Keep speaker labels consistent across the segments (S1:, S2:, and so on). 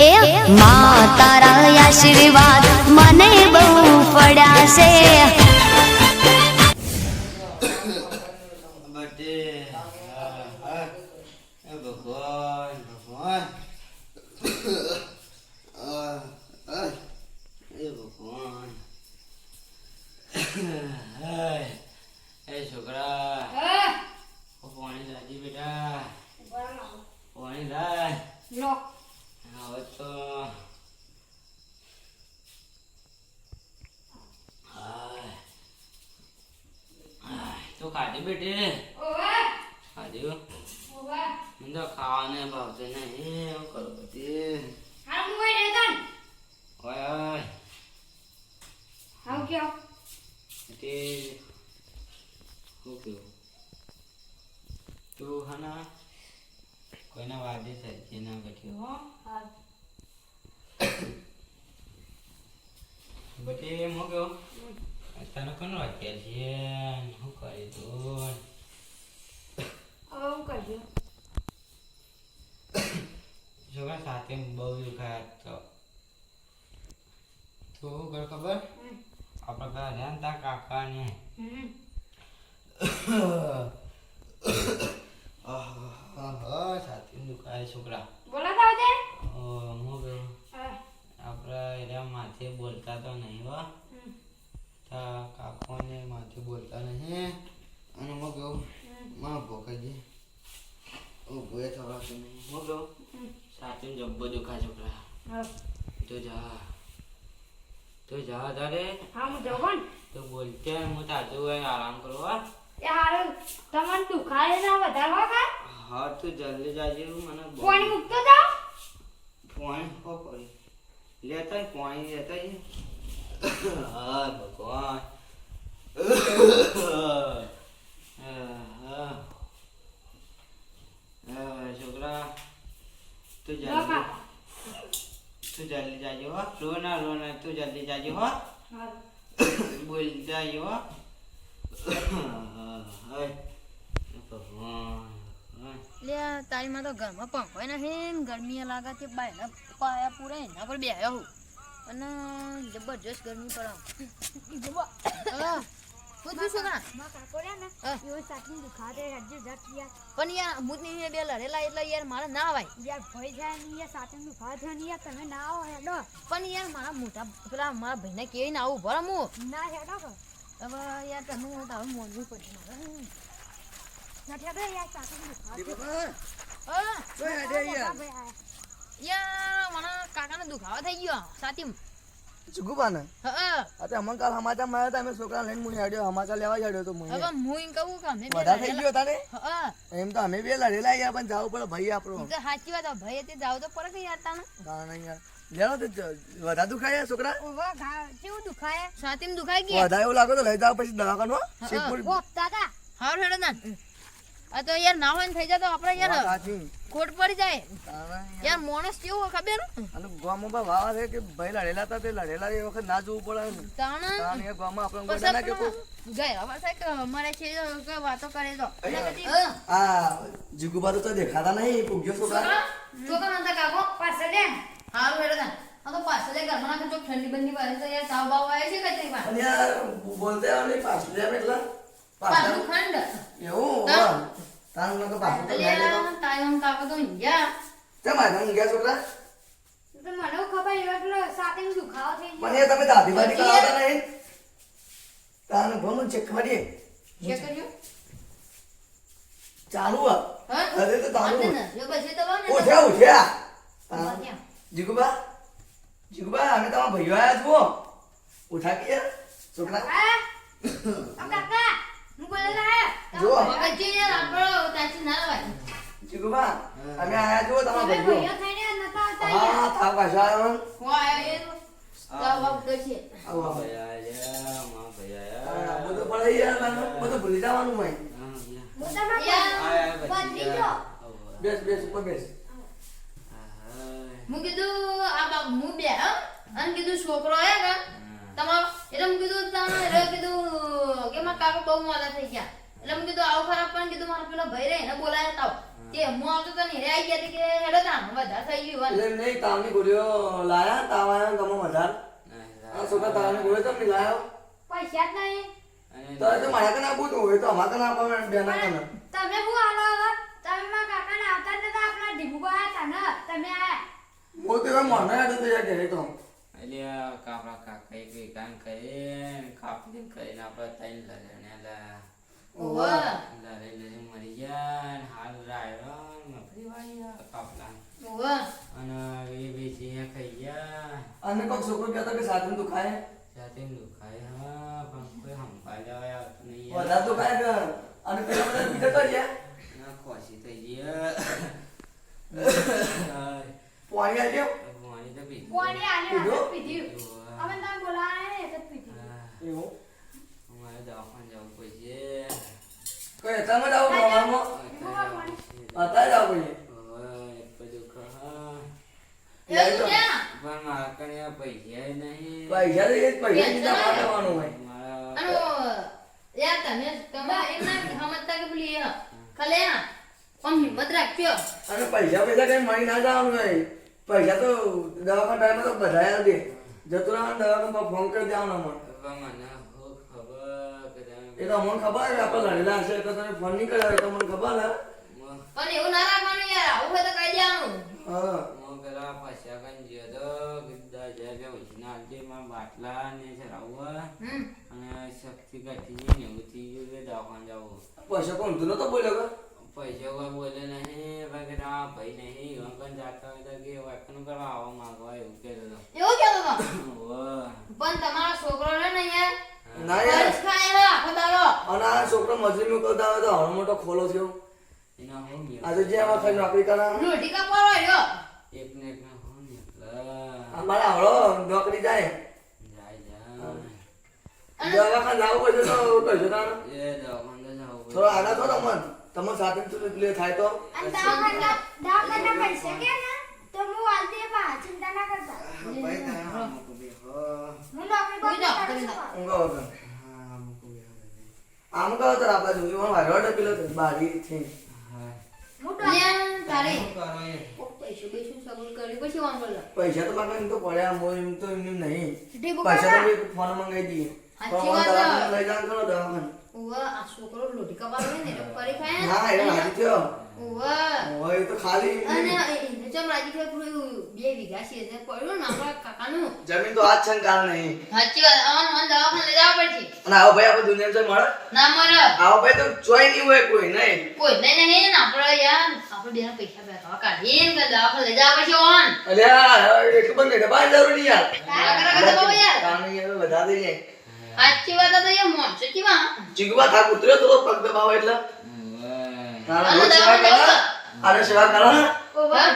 S1: એ માં તારા આશીર્વાદ મને બહુ પડ્યા છે
S2: ભગવાન ભગવાન. એ ભગવાન. હાય. એ છોકરા. ઓ પાણી લાજી બેટા. પાણી લાય. હવે તો. તું ખાધી બેટે ખાધ્યું મને તો ખાવાને ભાવતું નહીં એવું કરો ઓય ઓય તે શું કેવું તું હના કોઈના વાદે સજ્જે ના બેઠી હો તને છે. શું કરી તું સાથે બહુ તો. તું શું કર ખબર? આપણે પેલા રહ્યા ને તારા કાકા ને છાતી દુખાય છોકરા. હું કહું આપણે એના માથે બોલતા તો નહીં હો. તા કાકોને માથે બોલતા નહીં અને હું કહું માં ભોકાજી ઊભો એ થવાતું નહીં. હું કહું સાચું જબ્બો દુખા છોકરા. તો જા. તો જા તારે. તો બોલતે હું હોય આરામ કરો હા.
S3: તમને દુખાય ના વધારવા કા?
S2: હા તો જલ્દી જાજે મને
S3: પાણી મૂકતો જાઓ
S2: હો લેતા ય પાણી લેતા ય. હા ભગવાન હા. હા, છોકરા તું
S3: લો
S2: જલ્દી
S3: કાકા.
S2: તું જલ્દી જાજો હો રો ના રો ના તું જલ્દી
S1: લે તારી માં તો ઘરમાં પંખો નહીં ગરમી લાગે તે બાયના પાયા પૂરા એના પર બેહ્યો હું. અને જબરજસ્ત ગરમી પડે પણ યાર બે લડેલા એટલે યાર મારે ના આવાય
S3: યાર ભય જાય નહીં યાર સાચી દુખાતે થાય ને યાર તમે ના આવો હેડો.
S1: પણ યાર મારા મોટા પેલા મારા ભાઈને કેવી ને આવું ભરે હું.
S3: ના હેડો.
S1: હવે યાર તમે તારું મોનવું પડશે મારે. એમ. કહું કે અમે બે
S4: વધારે થઈ
S1: લડેલા-
S4: ગયો તારે
S1: હા
S4: એમ તો અમે બે લડેલા યાર પણ જાવું પડે ભાઈ આપણો.
S1: ઈ સાચી વાત હે. ભાઈ તે જાવ તો પડે કે યાર તાને
S4: યાર. લેવો તો વધારે દુખાય છોકરા?
S3: કેવું દુખાય?
S1: છાતીમાં દુખાઈ ગયા
S4: વધારે એવું લાગે તો લઈ જાવ પછી દવાખાનો શેખપુર
S1: હારું હેડો ના આ તો યાર ના હોય ને થઈ જાય તો આપણે યાર ખોટ પડી જાય. યાર. માણસ કેવું હોય ખબર?
S4: અને ગામમાં બા વાવા છે કે ભાઈ લડેલા હતા તે લડેલા એ વખત ના જોવું પડે
S1: તાણ.
S4: કે ગામમાં આપણે ગોડા ના કે
S1: ગયા વર્ષે કે અમારે છે કે વાતો કરે તો.
S4: આ જીગુબા તો દેખાતા નહીં પૂગ્યો છોકરા
S1: છોકરા નતા કાકો
S3: પાસે દે.
S1: હારું હેડો ના આ તો પાછળ લે ઘરમાં નાખે તો ઠંડી બંધી વાળી તો યાર તાવ બાવ આવે છે કે તે
S4: યાર બોલતે આવે એટલે
S1: પાછું
S4: પાછળ
S1: ખંડ.
S4: એવું. તારું લોકો પાછું તો લઈ લેતો
S1: તાયમ કાકો તો ઈયા
S4: કેમ આ તમે ગયા છોકરા?
S3: તો મને ખબર એવા પેલો સાથે દુખાવો થઈ ગયો.
S4: મને તમે દાદી બાદી કરાવતા નહીં. તારું ઘણું ચેક કરીએ
S1: ચેક કર્યો?
S4: ચાલુ
S1: હા?
S4: અરે તો તારું
S1: ને? જો પછી તો તો.
S4: તારું.
S1: ત્યાં.
S4: જીગુબા? જીગુબા અમે તમારા ભાઈઓ આયા જુઓ ઉઠા કે છોકરા.
S3: કાકા
S4: અમે આયા જુઓ તમારા
S3: તમે
S4: ભાઈઓ હા થાક પાછા
S1: હું આયો એ તો તાવ બાવ કરશે
S4: આવો આવો.
S2: આયા, માં ભયા આયા.
S4: બધું પડે યાર બધું ભૂલી જવાનું હોય
S2: હા, યા.
S3: મોટામાં
S1: યાર
S2: આયા
S3: બદલી
S2: ભત્રીજા.
S3: જો.
S2: આવો.
S4: બેસ બેસ ઉપર બેસ
S1: હું કીધું આ બાપ હું બે હા અને કીધું છોકરો હે કે તમારો એટલે મેં કીધું તમે એટલે કીધું કે મારા કાકા બહુ મોડા થઈ ગયા. એટલે મેં કીધું આવું ખરાબ પણ કીધું મારા પેલો ભાઈ રે એને બોલાયા તાવ તે હું. આવતો તો નહીં રે આઈ ગયા કે હેડો તામ વધારે થઈ ગયું
S4: એટલે નહીં તાવની ગોળીઓ લાયા તાવ આવ્યો ને તમે વધારે. આ છોકરા તાવની ગોળીઓ તમે લાયો?
S3: પૈસા જ નહીં.
S4: તો તો મારા કના બહુ હતું હોય તો અમારા કને આપવા બેના કના.
S3: તમે બહુ આલો હવે તમે મારા આવતા ને નતા આપણા ઢીબુબા આયા હતા ને. તમે આયા.
S4: હું તો એવા મોઢા હેઠળ તો યાર ઘરે તો.
S2: એટલે આ કાકા. વેકાન કરીને કાપી કરીને આપણે ત્રણ લડણે લા
S1: ઓવા
S2: લડે લડે મરી ગયા હાલ રાયડો ને મફરી વાળી આ કાપડા
S1: ઓવા
S2: અને એ અહીંયા ખાઈ ગયા.
S4: અને કોઈક છોકરો કહેતો કે સાથે દુખાય
S2: સાથે દુખાય હા પણ કોઈ સંભાળ્યા આવતું નહીં.
S4: વધારે દુખાય કે અને પેલા બધા બીજા કર્યા
S2: ના ખોસી થઈ ગયા
S4: પાણી આવી ગયો
S2: પાણી તો પીધું.
S3: કોણી આલે
S4: પીધું?
S3: અમે તમે બોલાયા ને એટલે જ પીધું
S2: હા.
S4: એવું
S2: અમારે દવાખાને જવું પડશે
S4: કઈ અત્યારમાં જાવ પ્રમાણમાં અત્યારે જાવ પડે
S2: હવે એક બધું ખા.
S1: એ તું જા
S2: પણ મારા કને આ પૈસા નહીં
S4: પૈસા પાડવાનું હોય
S1: યાર તમે તમે એમ ના સમજતા કે ખાલી આ આમ હિંમત રાખજો
S4: અને પૈસા પૈસા કઈ મળી ના જવાનું હોય પૈસા તો દવાખાના ટાઈમે તો બધા દે જતું રહેવાનું દવાખાના ફોન કરી દેવાનો
S2: મને. ખબર
S4: એ તો અમને ખબર છે આપણે લડેલા હશે તો તમે ફોન નહીં કર્યો તો મને ખબર
S2: હે
S1: પણ એવું ના રાખવાનું યાર આવું હોય તો કહી દેવાનું.
S4: હા.
S2: મો પેલા પૈસા કઈ ગયો તો કીધા જાય કે આલજે બાટલા ને ચડાવવા અને શક્તિ ગઈ ને એવું થઈ ગયું કે દવાખાને જવું.
S4: પૈસા કોણ તું નતો બોલ્યો કે?
S2: પૈસા કોઈ બોલે નહીં ભાઈ કે ના ભાઈ નહીં પણ જાતા હોય તો કે વાકનું કરવા આવો માંગો એવું કહેતો
S1: એવું
S2: વાહ.
S1: પણ તમારો છોકરો ને યાર.
S4: ના યાર.
S1: બસ ખાય છે આખો દાડો.
S4: અને છોકરો મજૂરી મોકલતા હોય તો હણો મોટો ખોલો થયો. આજે જે આમાં ખાલી નોકરી કરે.
S1: રોટી કાપવાનો રહ્યો
S2: એક ને એક ને હું મેળા.
S4: અમારા હળો નોકરી જાય.
S2: જાય જાય.
S4: દવાખાના જવું પડશે તો કહેજો તારે? થોડો આગળ થો તમને તમે સાથે લે થાય તો
S3: અને દવાખાના પૈસા કે ને તો હું આલતી પા ચિંતા ના કરતા
S2: ભાઈ તારા મૂકું બે. હા.
S3: હું નોકરી પર
S1: જાઓ,
S3: કરું
S1: તમે
S3: છું.
S1: જાઓ.
S4: ઊંઘો વગર
S2: હા, મૂકું બે.
S4: આમ કહો તો આપણે જોજો પણ વાયરો પેલો બારી?
S1: કોક પૈસું
S4: તો મારે તો પડ્યા એમ તો એમ નહીં પૈસા તો ફોન મંગાવી દઈએ
S1: છે.
S4: લઈ જાણ કરો દવાખાને
S1: આ છોકરો ને ફરી ખાય ને.
S4: ના એ રાજી થયો
S1: ઉવ્વ.
S4: તો ખાલી
S1: અને એને ચમ રાજી થયો બે વીઘા છે તે પડ્યું ને આપણા કાકાનું
S4: જમીન તો આજ છે કાલ નહીં
S1: સાચી વાત આવાનું મને દવાખાને લઈ જવા પડશે
S4: અને આવો ભાઈ આપણે દુનિયા મળે
S1: ના મરે
S4: આવો ભાઈ તો જોઈ નહીં હોય કોઈ નહીં
S1: કોઈ નહીં નહીં ને આપણે યાર આપણે બેના પૈસા બેઠા કાઢીને કે દવાખાને લઈ જવા પડશે ઓન
S4: અલ્યા એટલું પણ નહીં દબાણ જરૂર યાર
S1: આગળ આગળ દબાવો યાર
S4: કામ નહીં હવે વધારે
S1: સાચી વાત તો યાર છે કેવા?
S4: જીગવા થા કુતરે તો પગ દબાવ એટલે. તારા સેવા કરો સેવા કરો ને
S3: કરું.
S2: વાહ.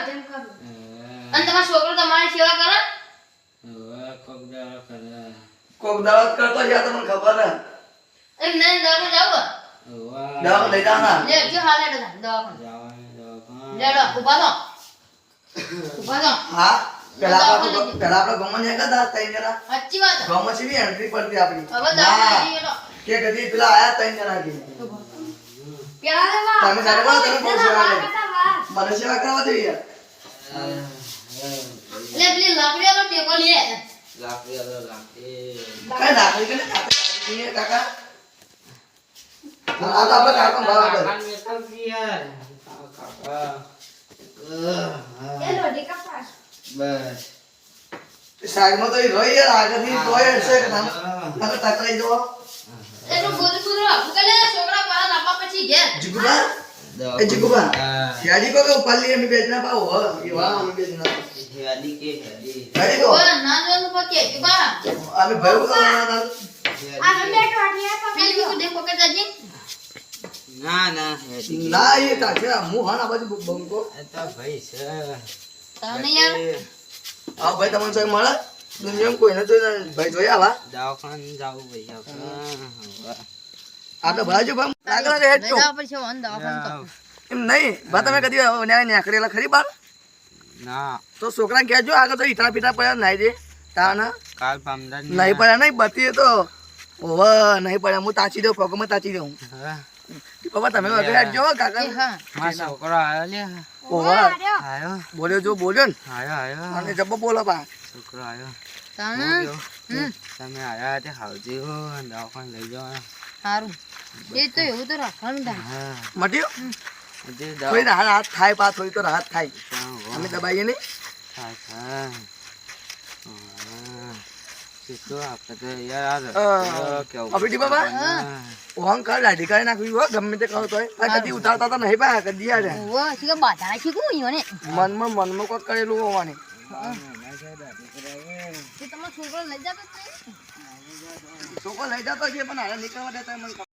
S1: અને તમારો છોકરો તમારી સેવા કરે?
S2: કોક દાવા કરે.
S4: કોક દાવત કરતો યાર તમને ખબર ને
S1: એમ નહીં દાવા જાવ
S4: દાવા લઈ જાવ ના
S1: લે જો હાલે દાવા
S2: જવાનું
S1: લેડો ઊભા થો. ઊભા થો.
S4: હા. પેલા આપણે પેલા આપણે ગમન એક હતા ત્રણ જણા
S1: સાચી વાત.
S4: ગમન છે એન્ટ્રી પડતી આપણી.
S1: હવે
S4: ના. કે કદી પેલા આયા ત્રણ જણા કે. તમે સાથે બોલો, તમે બહુ સેવા કરી. મને સેવા કરવા દે યાર.
S1: લે પેલી લાકડી તો ટેકો લે.
S2: લાકડી આલો, લાકડી.
S4: કઈ લાકડી કે કાકા કાકા. આ તો આપણે કાકા
S2: બરાબર યાર. કાકા.
S3: એ કપાસ
S2: બસ
S4: સાઈડમાં તો એ રહી યાર આગળથી તોય હશે કે તમે તમે ટકરાઈ જવો
S1: એટલું ગોદરું ગોદરું આપું કે લે છોકરા પાછા નાપા પછી ઘેર
S4: જીગુબા એ જીગુબા
S2: હા.
S4: યાદી કો કે ઉપાલી એમ બેજના પાવ હો એ વાહ અમે બેજના
S2: હેડી કે હેડી.
S4: યાદી કો
S1: ઓય ના જો તો પકે કે બા
S4: અમે ભયું કરવાના હતા
S3: આ બે ટોટિયા
S1: પેલી
S3: પકડજો
S1: કુ દે પકે જાજી
S2: ના ના હેડી.
S4: ના એ કાકે હું હા ના બાજુ બંકો
S2: એ તો ભાઈ છે
S1: યાર?
S4: ભાઈ તમને સાહેબ મળે. દુનિયામાં કોઈને જોઈ ભાઈ જોયા આવા.
S2: દવાખાને જાવું ભાઈ આપણે.
S4: ભરાજો ભાઈ લાગલા રે હેડ એમ નહીં બા તમે કદી ન્યાય નેકરેલા ખરી બાર?
S2: ના.
S4: તો છોકરા કહેજો આગળ તો ઈટા પીટા પડ્યા નાઈ દે. તાના
S2: કાલ પામદાર
S4: નહીં પડ્યા નહીં બતી તો ઓવા નહીં પડ્યા હું તાચી દઉં પગમાં તાચી દઉં.
S2: હા.
S4: બાબા તમે વગર જો કાકા.
S1: હા.
S2: મારો છોકરો આવ્યો લે
S4: ઓવા
S2: આવ્યો.
S4: બોલ્યો જો બોલ્યો ને.
S2: આવ્યો આવ્યો.
S4: અને જબ્બો બોલો બા.
S2: છોકરો આવ્યો. તમે? આવ્યા તે હાવજી હો દવાખાને લઈ જાઓ
S1: સારું એ તો એવું તો રાખવાનું
S2: હા.
S4: મટ્યું?
S2: દવા
S4: રાહત થાય પા થોડી તો રાહત થાય. અમે દબાઈએ નહીં?
S2: થાય, થાય.
S4: ગમે તે કહો તો કદી ઉતારતા તો નહીં પા કદી યાર. મનમાં મનમાં કોક કરેલું હોવાની.
S1: છોકરો લઈ જતો જ નહીં
S4: છોકરો લઈ જતો છે પણ હારે નીકળવા દેતા મને